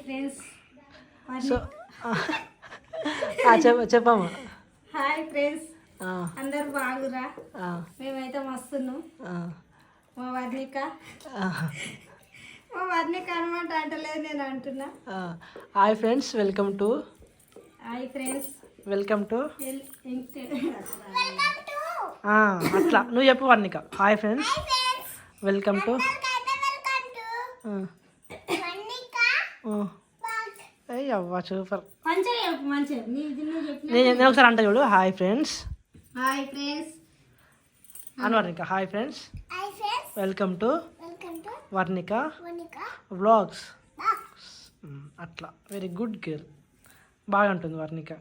Friends so చెప్పమ్మా. Hi friends అందరు బాగురా? మేమైతే మస్తున్నాం. మా వర్ణిక. మా వర్ణిక అనమాట అంటలేదు నేను అంటున్నా. Hi friends welcome to hi friends welcome to అట్లా. నువ్వు చెప్పు Varnika. Hi friends welcome to ఆ, ఆ. ఏయ్ అవ్వ సూపర్. చెప్పు నేను ఒకసారి అంట చూడు హాయ్ ఫ్రెండ్స్. Hi friends. అని Varnika hi friends. Welcome to Varnika vlogs. అట్లా. వెరీ గుడ్ గర్ల్ బాగా ఉంటుంది వర్ణిక.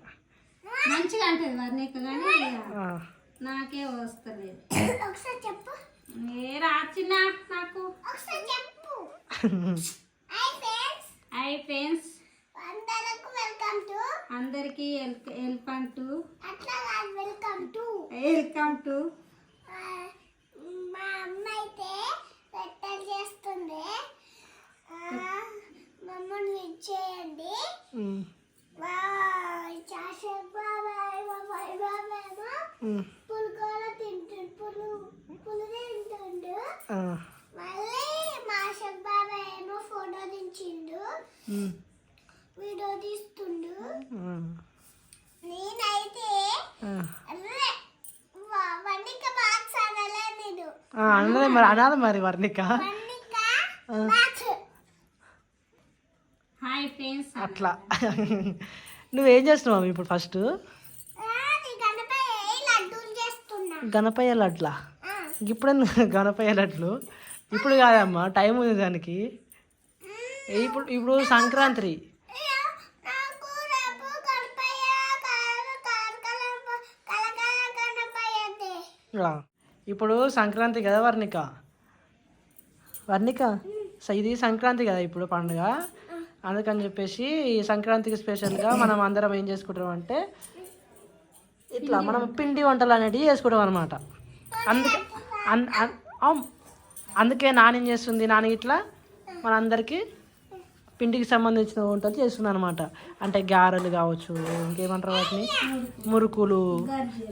మంచిగా అంటది వర్ణిక కానీ నాకే వస్తలేదు. ఏ రాచిన నాకు. హాయ్ ఫ్రెండ్స్ అందరికి వెల్కమ్ టు వెల్కమ్ టు మా అమ్మ అయితే రొట్టెలు చేస్తుంది. మమ్మల్ని ఇచ్చేయండి పులిగోర తింటుండు పులు పులు తింటుండు. మళ్ళీ మా షక్ బాబాయ్ ఏమో ఫోటో దించిండు ఉమ్, వీడియో తీస్తుండు ఆ, నేనైతే ఆ. అర్రే, వా- వన్నిక బాక్స్ అనలే నేను ఆ, అన్నదే మరి అనాలి మరి వర్ణిక. అట్లా. నువ్వేం చేస్తున్నావు ఇప్పుడు ఫస్ట్? గణపయ్య లడ్లా. ఇప్పుడు గణపయ్య లడ్లు. ఇప్పుడు కాదమ్మా టైం ఉంది దానికి. ఇప్పుడు ఇప్పుడు సంక్రాంతి. అయ్యో, ఇప్పుడు సంక్రాంతి కదా వర్ణిక? వర్ణిక? స- ఇది సంక్రాంతి కదా ఇప్పుడు పండుగ. అందుకని చెప్పేసి ఈ సంక్రాంతికి స్పెషల్గా మనం అందరం ఏం చేసుకుంటాం అంటే ఇట్లా మనం పిండి వంటలు అనేటివి చేసుకుంటాం అనమాట అందుకే అందుకే నాని చేస్తుంది. నాని ఇట్లా మనందరికీ పిండికి సంబంధించిన వంటలు చేస్తుంది అనమాట అంటే గారెలు కావచ్చు ఇంకేమంటారు వాటిని? మురుకులు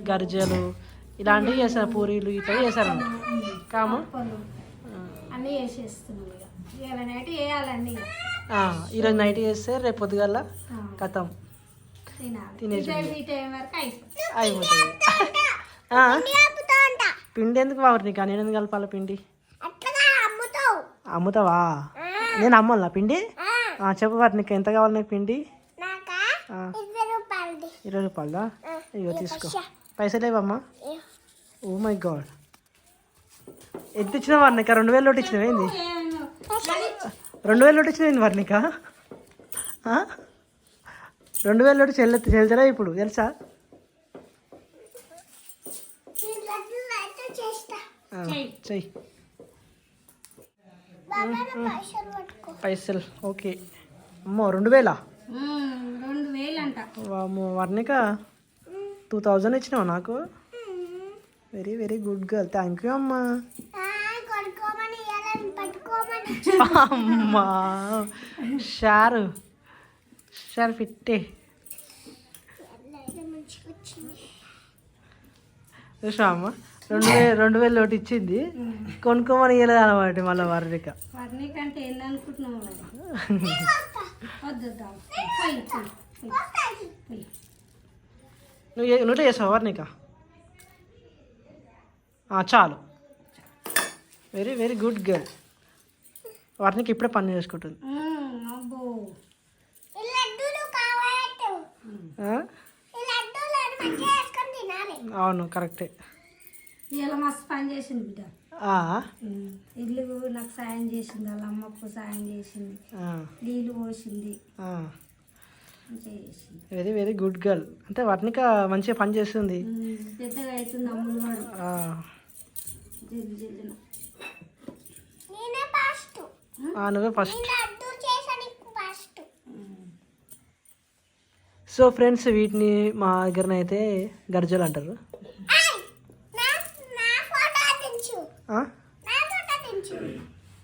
గరిజలు ఇలాంటివి చేస్తారు పూరీలు ఇట్లా చేశారన్నమాట కాము? అన్నీ ఇవాళ నైట్ వేయాలండి ఆ, ఈరోజు నైట్ చేస్తే రేపు పొద్దుగల కథం తినాలి. తినేసి అయిపోతుంది. పిండి ఎందుకు బాబు నీకు? నేను ఎందుకు కలపాలి పిండి? అమ్ముతావు. అమ్ముతావా? నేను అమ్మాలా పిండి? ఆ, చెప్పు వాటి నీకు ఎంత కావాలి నీకు పిండి? రూపాయలది. ఇరవై రూపాయలా? ఇగో తీసుకో. పైసలు లేవమ్మా ఓ మై గాడ్ ఎంత ఇచ్చినావు వర్ణిక రెండు వేలు లోటు ఇచ్చినావు ఏంది? రెండు వేలు లోటు ఇచ్చినావు వర్ణిక? రెండు వేలు లోటు చెల్లె చెల్లుతారా ఇప్పుడు తెలుసా? చెయ్యి. పైసలు ఓకే. అమ్మో రెండు వేలా? ఉమ్, రెండు వేలు అంట వామ్మో వర్ణిక టూ థౌజండ్ ఇచ్చినావు నాకు? Very very good girl. Thank you అమ్మా. అమ్మా. షారు. షార్ ఫిట్టే. చూసా అమ్మ? రెండు వేలు రెండు వేలు ఒకటి ఇచ్చింది. కొనుక్కోమని ఇవ్వలేదు అనమాట మళ్ళీ వర్ణిక. వర్ణి కంటే ఏంది అనుకుంటున్నావు మరి? వద్దు వద్దు. పోయి పోయి, పోయి, పోయి. నువ్వు ఏ- నువ్వు చేసావు వర్ణిక? చాలు. Very very good girl Varnika ఇప్పుడే పని చేసుకుంటుంది. అవును కరెక్టే. ఇలా మస్తు పని చేసింది బిడ్డ. ఆ, ఉమ్, ఇల్లు నాకు సాయం చేసింది వాళ్ళ అమ్మకు సాయం చేసింది ఆ, నీళ్ళు పోసింది. వెరీ వెరీ గుడ్ గర్ల్ అంటే వర్ణిక మంచిగా పని చేస్తుంది. పెద్దగా అవుతుంది అమ్ములు నువ్వే ఫస్ట్. లడ్డు సో ఫ్రెండ్స్ వీటిని మా దగ్గరనైతే గర్జలు అంటారు. నా నా ఫోటో దించు ఆ? నా ఫోటో దించు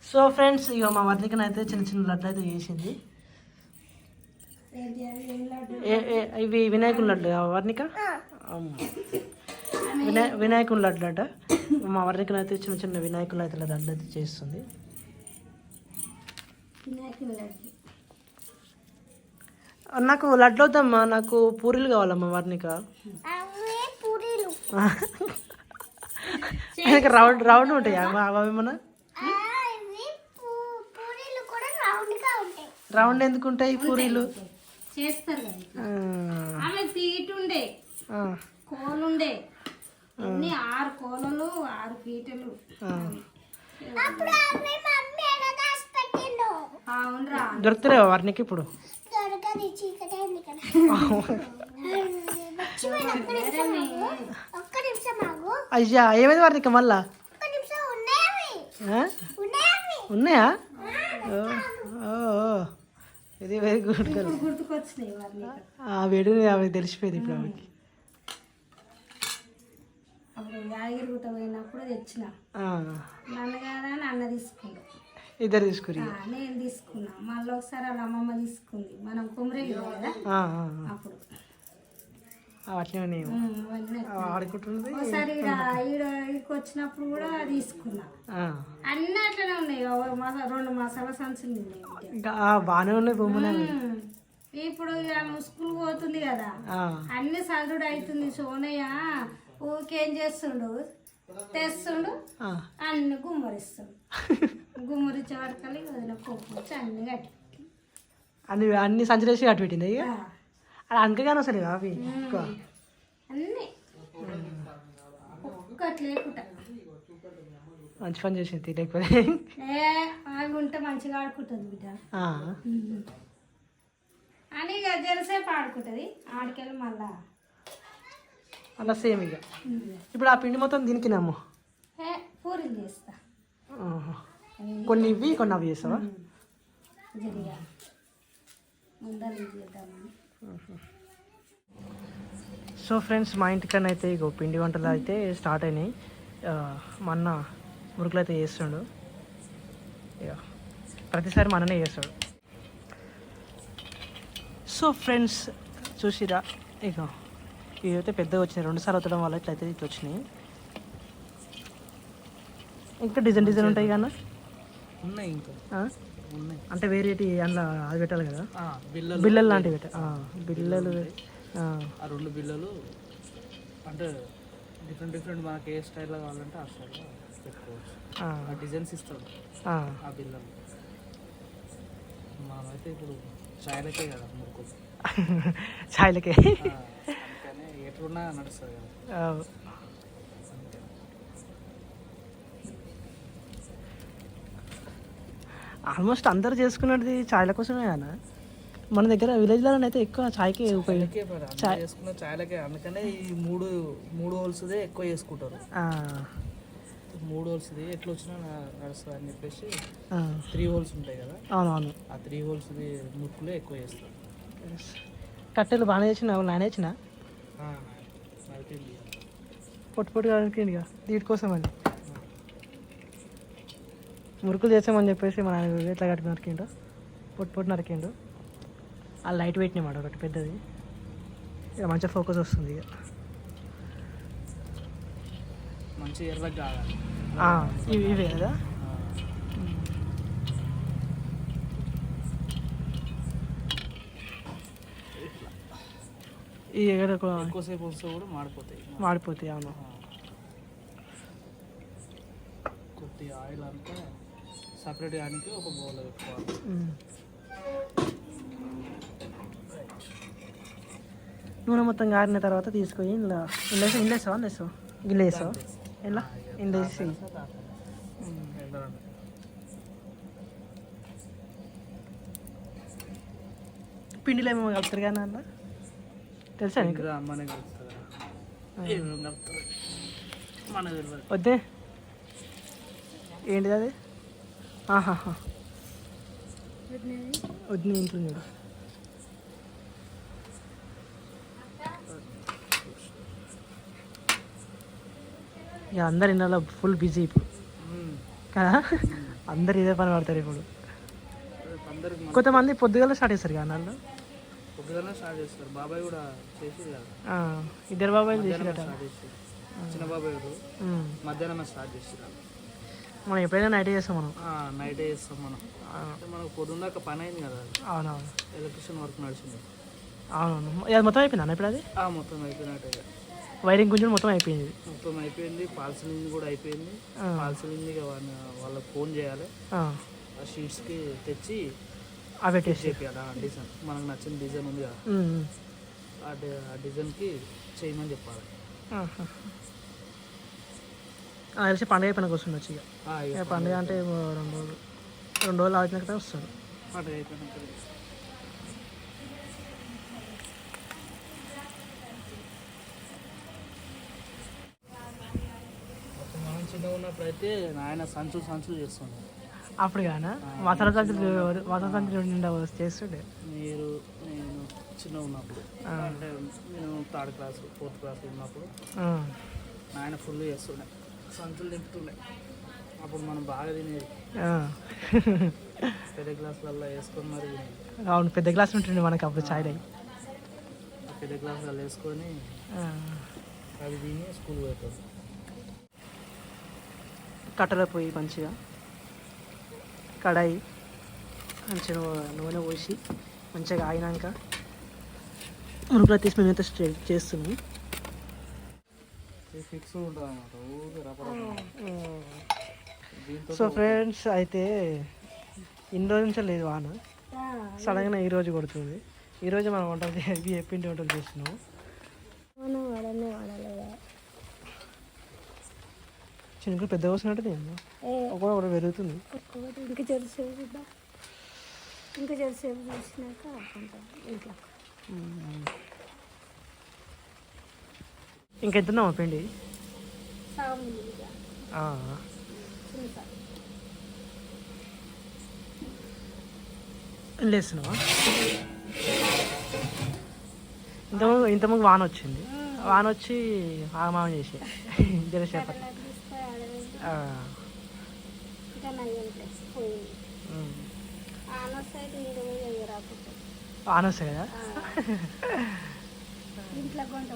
సో ఫ్రెండ్స్ ఇక మా వర్ణికనైతే చిన్న చిన్న లడ్లు అయితే చేసింది. లడ్డు? ఇవి వినాయకుని లడ్డు వర్ణిక? అమ్మ. వినాయ వినాయకుని లడ్డు అట మా వర్ణికను అయితే చిన్న చిన్న వినాయకులు అయితే లడ్డు అయితే చేస్తుంది నాకు లడ్డు వద్దమ్మా నాకు పూరీలు కావాలమ్మా వర్ణిక అవి పూరీలు. ఇంకా రౌండ్ రౌండ్ ఉంటాయి? అవి ఏమన్నా? ఆ, ఇవి పూ- పూరీలు కూడా రౌండ్గా ఉంటాయి. రౌండ్ ఎందుకు ఉంటాయి పూరీలు? చేస్తారు అన్ని ఆరు కోలలు ఆరు పీటలు. దొరుకుతలేవా వర్ణిక ఇప్పుడు? అయ్యా ఏమైంది వర్ణిక మళ్ళా? ఉన్నాయా? ఓ, ఓ, ఓ. ఇది వెరీ గుడ్ గుర్తుకొచ్చినాయి వేడి ఆమె తెలిసిపోయింది ఇప్పుడు ఆమెకి అప్పుడు యాదగిరి గుట్ట పోయినప్పుడు తెచ్చిన. నాన్నగారు అని అన్న తీసుకుండు ఇద్దరు తీసుకురి. ఆ, నేను తీసుకున్నా. మళ్ళీ ఒకసారి వాళ్ళ అమ్మమ్మ తీసుకుంది. మనం కుమరేగి కదా. అప్పుడు. అట్లనే ఆడుకుంటుంది ఒకసారి ఈడ ఈడ ఈడికి వచ్చినప్పుడు కూడా తీసుకున్నా. అన్నీ అట్లనే ఉన్నాయి. రెండు మసాలా సంచులు ఉన్నాయి బాగానే ఉన్నాయి బొమ్మనే ఉమ్. ఇప్పుడు ఇక స్కూల్ పోతుంది కదా? అన్ని సదుడు అవుతుంది. సోనయ్య ఊకేం చేస్తుండు? తెస్తుండు. అన్ని గుమ్మరిస్తుండు. గుమ్మరిచ్చే వరకలు వదిన పప్పు వచ్చి అన్ని కట్టి అన్ని అన్ని సంచలేసి కట్టి పెట్టింది ఇక అది అనకగానే అసలు అవి? అన్ని. ఒక్కటి లేకుండా మంచి పని చేసింది లేకపోతే. అవి ఉంటే మంచిగా ఆడుకుంటుంది బిడ్డ. అని జరసేపు ఆడుకుంటుంది. ఆడికెళ్ళి మళ్ళా అలా సేమ్ ఇక. ఇప్పుడు ఆ పిండి మొత్తం దీనికి నమ్ము పూరీలు చేస్తా. కొన్ని ఇవి కొన్ని అవి చేస్తావా? సో ఫ్రెండ్స్ మా ఇంటికన్నా అయితే ఇగో పిండి వంటలు అయితే స్టార్ట్ అయినాయి. ఆ, మా అన్న మురుకులు అయితే చేస్తుండు. ఇక ప్రతిసారి మా అన్ననే చేస్తాడు. సో ఫ్రెండ్స్ చూసిరా? ఇక ఇవి అయితే పెద్దగా వచ్చినాయి. రెండు సార్లు అవుతడం వల్ల ఇట్లయితే ఇట్లా వచ్చినాయి. ఇంకా డిజైన్ డిజైన్ ఉంటాయి కన్నా ఉన్నాయి ఇంకా? ఉన్నాయి. అంటే వేరేటి అందులో అది పెట్టాలి కదా? బిల్లలు లాంటివి పెట్ట ఆ, బిల్లలు రెండు బిల్లలు అంటే డిఫరెంట్ డిఫరెంట్ మనకి ఏ స్టైల్లో కావాలంటే ఆ స్టైల్లో పెట్టుకోవచ్చు. ఆ, డిజైన్స్ ఇస్తాడు ఆ. బిల్లలు. మనమైతే ఇప్పుడు చాయలకే కదా మురుకు ఛాయలకే. ఎట్లున్నా నడుస్తుంది ఆల్మోస్ట్ అందరు చేసుకున్నది ఛాయల కోసమే కదా మన దగ్గర విలేజ్లో అయితే ఎక్కువ ఛాయ్కి ఉపయోగం చేసుకున్న చాయలకే అందుకనే ఈ మూడు మూడు హోల్స్దే ఎక్కువ చేసుకుంటారు. మూడు హోల్స్ది ఎట్లా వచ్చినా నడుస్తుంది అని చెప్పేసి త్రీ హోల్స్ ఉంటాయి కదా. అవునవును. ఆ త్రీ హోల్స్ది మురుకులే ఎక్కువ చేస్తారు. కట్టెలు బాగానే చేసిన నానే నడిపింది పొట్టు పొట్టు కడిగింది ఇక వీటి కోసం అని. మురుకులు చేసామని చెప్పేసి మన ఆయన ఎట్లా కట్టి నరికిండు? పొట్టు పొట్టు నరికిండు. ఆ లైట్ పెట్టినామాట ఒకటి పెద్దది. ఇక మంచిగా ఫోకస్ వస్తుంది ఇక. మంచి ఎర్రగా ఇవి ఇవే కదా? ఈ ఎగర ఎక్కువసేపు వస్తే కూడా మాడిపోతాయి. మాడిపోతాయి అవును. కొద్దిగా ఆయిల్ అంతా సపరేట్ కానీ ఒక బౌల్ పెట్టుకోవాలి. నూనె మొత్తం గారిన తర్వాత తీసుకొని ఇలా గిన్నె వేస్తావా ఎలా ఇంట్లో వేసి ఎందరండి పిండిలో ఏమో కలుపుతారు కానీ అన్న తెలుసా నీకు? వద్దే. ఏంటిది అది? ఆహాహా. వద్దు ఇంట్లో చూడు ఇక అందరు ఇళ్ళలో ఫుల్ బిజీ ఇప్పుడు. కదా? అందరు ఇదే పని పడతారు ఇప్పుడు. కొంతమంది పొద్దుగాల స్టార్ట్ చేస్తారు కదా వాళ్ళు స్టార్ట్ చేస్తారు. బాబాయ్ కూడా కదా. ఇద్దరు బాబాయ్ స్టార్ట్ చిన్న బాబాయ్ గారు. మధ్యాహ్నమే స్టార్ట్ చేస్తారు మనం ఎప్పుడైనా నైట్ చేస్తాం మనం. నైట్ చేస్తాం మనం. మనకు పొద్దున్నాక పని అయింది కదా అవునవును. ఎలక్ట్రిషియన్ వర్క్ నడిచింది. అవునవును. అది మొత్తం అయిపోయిందా ఇప్పుడు అది? మొత్తం అయిపోయినట్టే వైరింగ్ గురించి మొత్తం అయిపోయింది. మొత్తం అయిపోయింది. పాల్ సీలింగ్ కూడా అయిపోయింది. ఆ. పాల్ సీలింగ్ ఇక వాళ్ళ వాళ్ళకి ఫోన్ చేయాలి. ఆ. షీట్స్కి తెచ్చి అవి చేపియాలి ఆ డిజైన్. మనకు నచ్చిన డిజైన్ ఉంది కదా. ఆ డిజైన్కి చేయమని చెప్పాలి. తెలిసి పండుగ అయిపోయినాక వస్తుంది వచ్చి ఇక. పండుగ అంటే రెండు రోజులు. రెండు రోజులు ఆగినాక వస్తాడు. పండుగ అయిపోయినాక చిన్నగా ఉన్నప్పుడు అయితే నాయన సంచులు సంచులు చేస్తుండే అప్పుడు కానా? మసాలా సంచులు మసాలా సంచులు నిండా చేస్తుండే మీరు నేను చిన్న ఉన్నప్పుడు. అంటే నేను థర్డ్ క్లాస్ ఫోర్త్ క్లాస్ ఉన్నప్పుడు ఆ, నాయన ఫుల్ చేస్తుండే. సంచులు నింపుతుండే అప్పుడు మనం బాగా తినేది. పెద్ద గ్లాసులలో వేసుకొని మరి అవును పెద్ద గ్లాస్ ఉంటుండే మనకి అప్పుడు చాయ్ అయ్యి పెద్ద గ్లాసులలో వేసుకొని అవి తిని స్కూల్ పోతాం కట్టెల పోయి మంచిగా. కడాయి మంచిగా నూనె పోసి మంచిగా ఆగినాక మురుకులు తీసి మేమైతే స్ట్రే- చేస్తున్నాం సో ఫ్రెండ్స్ అయితే ఇన్ని రోజుల నుంచి లేదు వాన. సడన్గా ఈ రోజు కొడుతుంది. ఈ రోజు మనం వంటలు చే- ఇవి పిండి వంటలు చేస్తున్నాము వాడలేదు చినుకులు పెద్ద వస్తున్నట్టు ఒకటి పెరుగుతుంది. ఒక్కొక్కటి ఇంకా జెరసేపు చూద్దాం ఇంకా జెరసేపు చూసినాక ఇంట్లో. పిండి? ఇక. సగం. ఇందులో వేస్తున్నావా ఇంతకుముందు ఇంతకుముందు వాన వచ్చింది. వాన వచ్చి ఆగమాగం చేసే జరసేపటి అలా తీసుకొని ఆడవేసి ఆ. ఇంకా నయ్యం ప్లేస్ పోయింది ఉమ్. ఆన సైడ్ ఇంటి ఇంట్లో కొంట.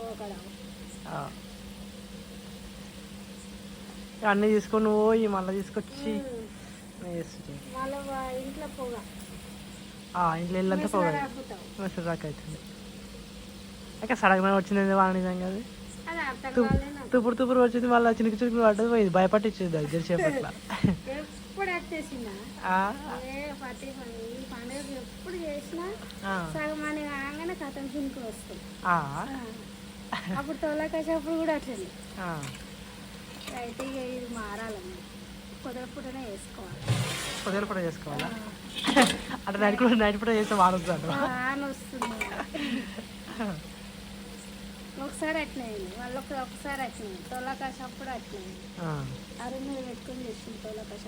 అన్నీ తీసుకొని పోయి మళ్ళీ తీసుకొచ్చి ఇంట్లో పొగ. పోవాలి రాకుతాం మెసేజ్ దాకా అవుతుంది ఇంకా సడన్గా వచ్చింది వాన నిజంగా అది. తుప్పుడు తుప్పుడు వచ్చింది మళ్ళీ చినుకు చినుకు పడ్డది పోయింది. భయపట్టించేది అది జరసేపట్ల ఎప్పుడు ఏ పట్టి ఈ పండుగ ఎప్పుడు చేసినా సగం అని కాగానే కథం చునికి వస్తాం. అప్పుడు కూడా అట్లనే. అయితే ఇక ఇది మారాలన్నమాట కుదరపుటనే వేసుకోవాలి. పొద్దున పూట చేసుకోవాలా? అంటే నైట్ కూడా నైట్ పూట చేస్తే ఆన వస్తుంది ఒకసారి అట్లే అయింది వాళ్ళకి ఒకసారి అట్లే తొలకాశ అప్పుడు అట్లే అయింది అరుణ్ మీద పెట్టుకొని చేసింది తొలకాశ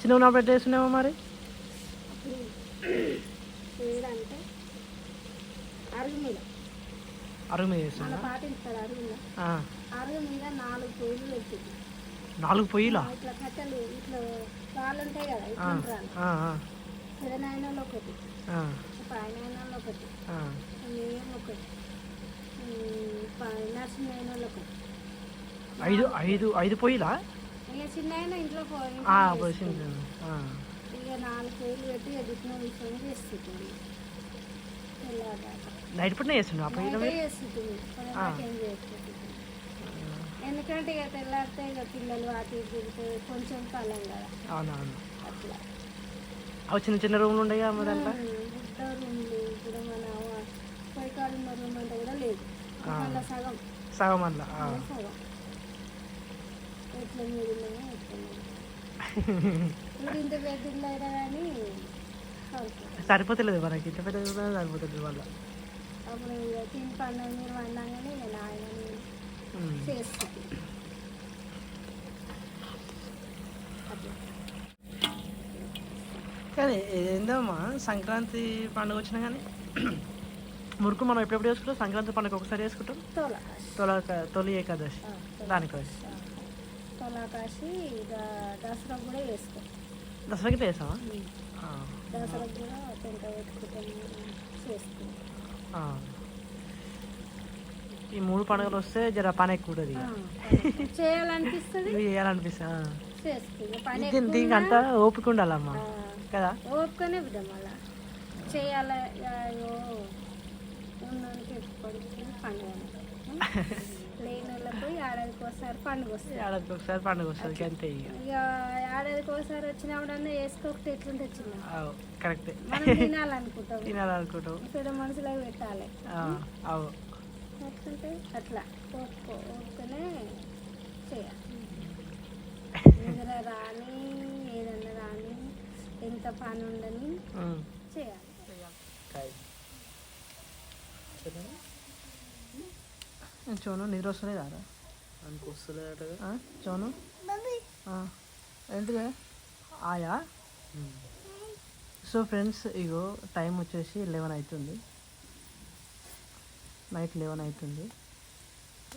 చిన్న ఉన్నప్పుడు చేస్తున్నామో మరి? ఏదంటే అరుగు మీద అరుగు మీద చేస్తున్నా పాటిస్తారు అరుగు మీద. అరుగు మీద నాలుగు పొయ్యిలు పెట్టింది. నాలుగు పొయ్యిలా? ఇట్లా కట్టెలు ఇట్లా రాళ్ళు ఉంటాయి కదా ఆ, ఆ, ఆ, పెదనాయనలో ఒకటి ఆ, ఒకటి ఆ. ఒకటి ఒకటి ఐదు ఐదు ఐదు పొయ్యిలా? ఇక చిన్న ఇంట్లో పోయి ఆ, ఆ. ఇక నాలుగు పొయ్యిలు పెట్టి చేస్తుంది నైట్ ఆ చేస్తుంది ఎందుకంటే ఇక తెల్లారితే ఇక పిల్లలు వాటి తిరిగితే కొంచెం కాలం కదా. అవునవును. అట్లా. అవి చిన్న చిన్న రూమ్లు కదా మరి మళ్ళీ సగం. సరిపోతుంది. సరిపోతలేదు మనకి. ఇంత పెద్ద సరిపోతుంది వాళ్ళ. అప్పుడు తిని పండుగ మీరు వండంగానే ఇక నాయన చేస్తుంది అట్లా కానీ ఏందమ్మా సంక్రాంతి పండుగ వచ్చినా కానీ మురుకు మనం ఎప్పుడెప్పుడు చేసుకుంటాం? సంక్రాంతి పండుగ ఒకసారి చేసుకుంటాం? తోలకాశి. తొల తొలి ఏకాదశి. దానికోసం. తోలకాశి ఇక దసరా కూడా వేస్తాం దసరాకి వేసావా దసరాకు కూడా పెట్టుకుంటాం చేసుకుంటాం. ఈ మూడు పండుగలు వస్తే జర పని ఎక్కువ ఉంటుంది. ఇక. చేయాలనిపిస్తుంది. ఇవి చేయాలనిపిస్తా చేసుకుంటాం దీనికి అంతా ఓపిక ఉండాలమ్మా. కదా? ఓపుకొనే బిడ్డ మళ్ళా. చేయాలి అయ్యో ఉన్నోనికి ఎప్పటికీ పండుగ లేని వాళ్ళకు ఏడాదికి ఒకసారి పండుగ వస్తుంది. ఏడాదికి ఒకసారి పండుగ వస్తుంది అంతే ఇక ఏడాదికి ఒకసారి వచ్చినప్పుడన్నా వేసుకోకపోతే ఎట్లుంటే వచ్చిందా అవు కరెక్టే. మనం తినాలనుకుంటాం. తినాలనుకుంటావు పెద్ద మనసులో పెట్టాలి. అవు. ఎట్లుంటే అట్లా. ఓపుకో ఓపుకొనే చేయాలి. రాని ఏదన్నా ఎంత పని ఉండని. చేయాలి. చోను నిద్ర వస్తలేదా వస్తలేదట ఆ, చోను? ఏంటిదే ఆయా? సో ఫ్రెండ్స్ ఇగో టైం వచ్చేసి లెవెన్ అవుతుంది నైట్ లెవెన్ అవుతుంది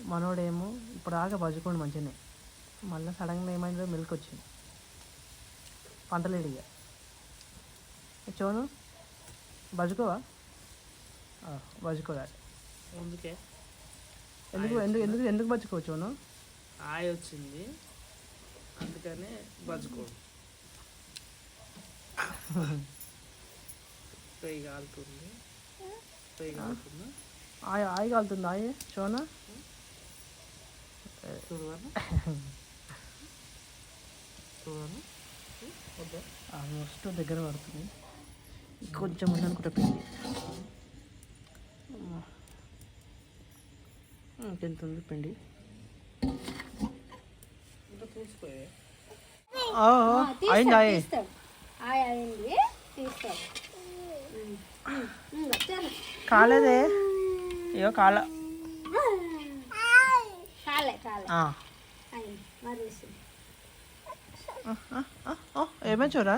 మనోడేమో ఇప్పుడు ఆగా బజుకోండి మంచిగానే. మళ్ళీ సడన్గా ఏమైందో మిల్క్ వచ్చింది. పంటలేడు ఇక చోను బజుకోవా? ఆ, బజుకోదా అందుకే ఎందుకు ఎందుకు ఎందుకు ఎందుకు బజుకో చోను ఆయ వచ్చింది అందుకనే బజ్జుకోడు పొయ్యి కాలుతుంది. పొయ్యి కాలుతుందా? ఆయ ఆయి కాలుతుంది ఆయ? చోనా చూడవనా చూడవనా ఆల్మోస్ట్ దగ్గర పడుతుంది. కొంచెం ఉంది అనుకుంటా పిండి. ఇంకెంత ఉంది పిండి? అయింది. కాలేదే? అయ్యో కాల. ఏమే చూరా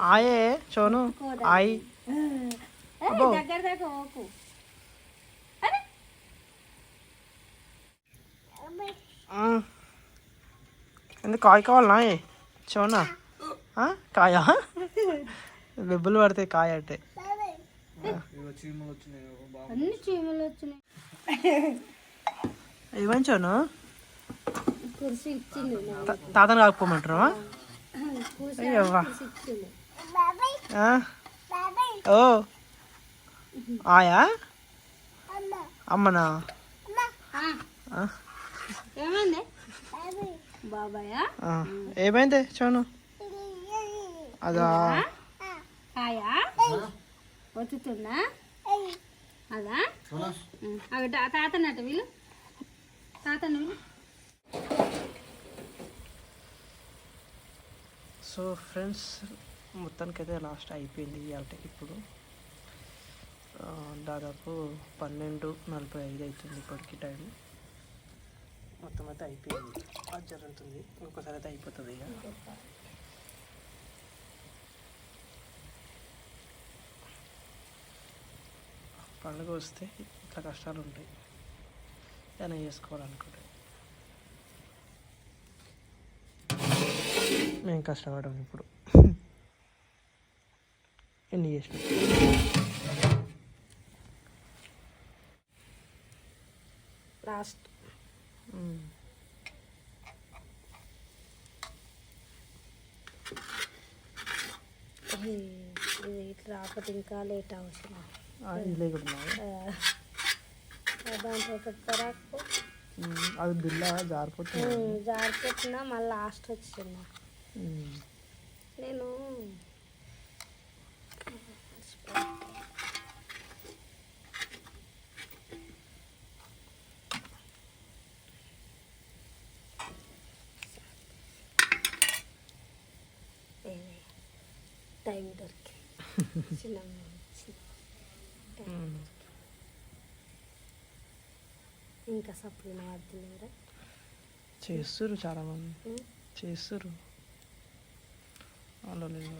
ఆయే చోను ఆయి. ఎందుకు కాయ కావాలనా ఏ? చోనా? కాయ? బెబ్బులు పడితే కాయ అంటే. ఇగో తాతను కాకపోమంటున్నావా కుర్చీ అయ్యవ్వా? ఓ. ఆయా? అమ్మనా? ఏమైంది? బాబాయా? ఆ. ఏమైంది చోను? అదా? కాయా ఒత్తుతుందా అదా? తాతనట వీళ్ళు? తాతను వీళ్ళు? సో ఫ్రెండ్స్ మొత్తానికైతే లాస్ట్ అయిపోయింది ఇవాళ ఇప్పుడు. దాదాపు పన్నెండు నలభై ఐదు అవుతుంది ఇప్పటికి టైం మొత్తం అయితే అయిపోయింది. అది జరుగుతుంది ఇంకొకసారి అయితే అయిపోతుంది ఇక. పండుగ వస్తే ఇట్లా కష్టాలు ఉంటాయి. ఏమైనా చేసుకోవాలనుకుంటే. మేము కష్టపడము ఇప్పుడు. ఎన్ని చేసినాం. లాస్ట్. ఇట్లా రాకపోతే ఇంకా లేట్ అవసరం. దాంట్లో పెట్టరాకు. అది బిల్ల జారిపోతుంది. జారిపోతున్నా మళ్ళీ లాస్ట్ వచ్చింది. నేను టైం దొరికింది. చిన్న. ఇంకా సప్లీ వాడుతున్నారా చాలా మంది లేదు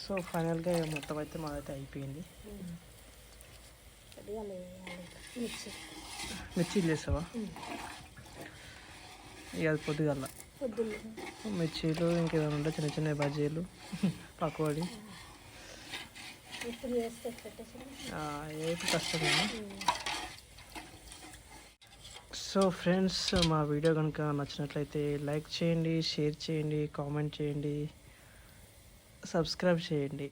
సో ఫైనల్గా మొత్తం అయితే మాదైతే అయిపోయింది. మిర్చి చేసావా ఇక అది పొద్దుగల. మిర్చీలు ఇంకేమైనా ఉంటే చిన్న చిన్న బజ్జీలు పకోడీ. ఏది కష్టమే సో ఫ్రెండ్స్ మా వీడియో కనుక నచ్చినట్లయితే లైక్ చేయండి షేర్ చేయండి కామెంట్ చేయండి సబ్స్క్రైబ్ చేయండి.